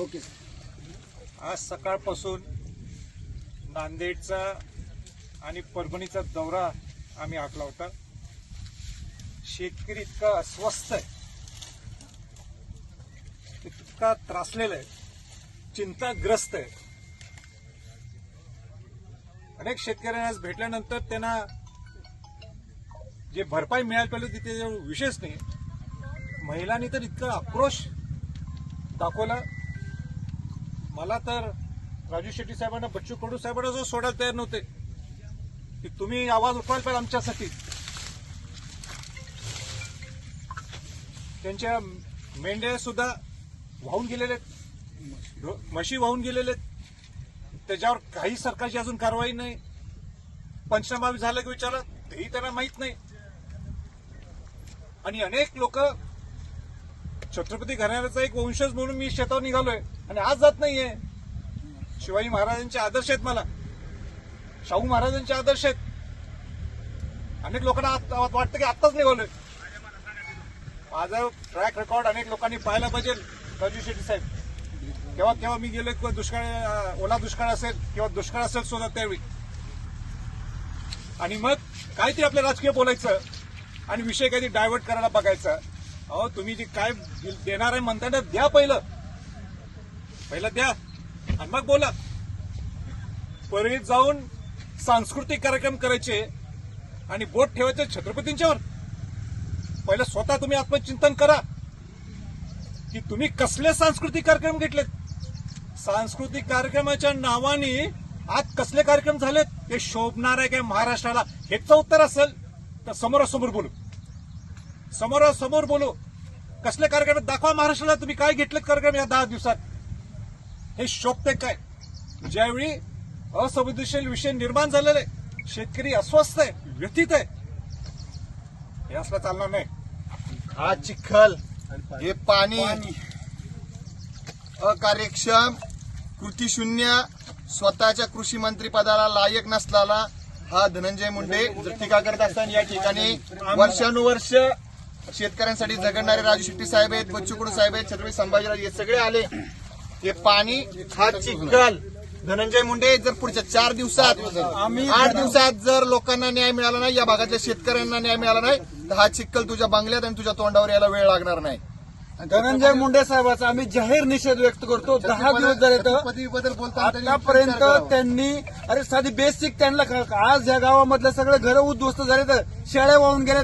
Okay. आज सकाळपासून नांदेडचा आणि परभणीचा दौरा आम्ही आखला होता. शेतकरी इतका अस्वस्थ आहे. इतका त्रासलेला आहे. चिंताग्रस्त आहे. अनेक शेतकऱ्यांना आज भेटल्यानंतर त्यांना जे भरपाई मिळायला पाहिजे तिथे विशेष नाही. महिलांनी तर इतका आक्रोश दाखवला. मला तर राजू शेट्टी साहेबांना बच्चू कडू साहेबांना जो सोडायला तयार नव्हते. की तुम्ही आवाज उठवायला पाहिजे आमच्यासाठी. त्यांच्या मेंढ्या सुद्धा वाहून गेलेले आहेत. म्हशी वाहून गेलेले आहेत. त्याच्यावर काही सरकारची अजून कारवाई नाही. पंचनामा झालं की विचारलं तेही त्यांना माहीत नाही. आणि अनेक लोक छत्रपती घराण्याचा एक वंशज म्हणून मी शेतावर निघालोय आणि आज जात नाहीये. शिवाजी महाराजांचे आदर्श आहेत मला. शाहू महाराजांचे आदर्श आहेत. अनेक लोकांना वाटतं की आत्ताच निघालोय. माझा ट्रॅक रेकॉर्ड अनेक लोकांनी पाहायला पाहिजे राजू शेट्टी साहेब. केव्हा केव्हा मी गेलो किंवा दुष्काळ ओला दुष्काळ असेल किंवा दुष्काळ असेल सुद्धा त्यावेळी. आणि मग काहीतरी आपलं राजकीय बोलायचं आणि विषय काहीतरी डायव्हर्ट करायला बघायचा. अहो तुम्ही जे काय देणार आहे म्हणताय ना द्या पहिलं. पहिलं द्या. आणि मग बोला. परळीत जाऊन सांस्कृतिक कार्यक्रम करायचे आणि बोट ठेवायचे छत्रपतींच्यावर. पहिलं स्वतः तुम्ही आत्मचिंतन करा. की तुम्ही कसले सांस्कृतिक कार्यक्रम घेतलेत? सांस्कृतिक कार्यक्रमाच्या नावाने आज कसले कार्यक्रम झालेत? ते शोभणार आहे काय महाराष्ट्राला? हेच उत्तर असेल तर समोरासमोर बोलू. समोरासमोर बोलू. कसले कार्यक्रम दाखवा महाराष्ट्राला तुम्ही काय घेतलेत कार्यक्रम या दहा दिवसात? हे शोभते काय? ज्यावेळी असंवेदनशील विषय निर्माण झालेले शेतकरी अस्वस्थ आहे व्यथित आहे हे असलं चालणार नाही. हा चिखल हे पाणी. अकार्यक्षम कृतीशून्य स्वतःच्या कृषी मंत्री पदाला लायक नसलेला हा धनंजय मुंडे जर टीका करत असताना या ठिकाणी वर्षानुवर्ष शेतकऱ्यांसाठी झगडणारे राजू शेट्टी साहेब आहेत बच्चू कडू साहेब आहेत छत्रपती संभाजीराजे हे सगळे आले. हे पाणी हा चिखल धनंजय मुंडे जर पुढच्या चार दिवसात आठ दिवसात जर लोकांना न्याय मिळाला नाही या भागातल्या शेतकऱ्यांना न्याय मिळाला नाही तर हा चिखल तुझ्या बंगल्यात आणि तुझ्या तोंडावर यायला वेळ लागणार नाही. धनंजय मुंडे साहेबाचा आम्ही जाहीर निषेध व्यक्त करतो दहा दिवस झाले तर आतापर्यंत. त्यांनी अरे साधी बेसिक त्यांना आज या गावामधलं सगळे घरं उद्ध्वस्त झाले तर शेळ्या वाहून गेल्या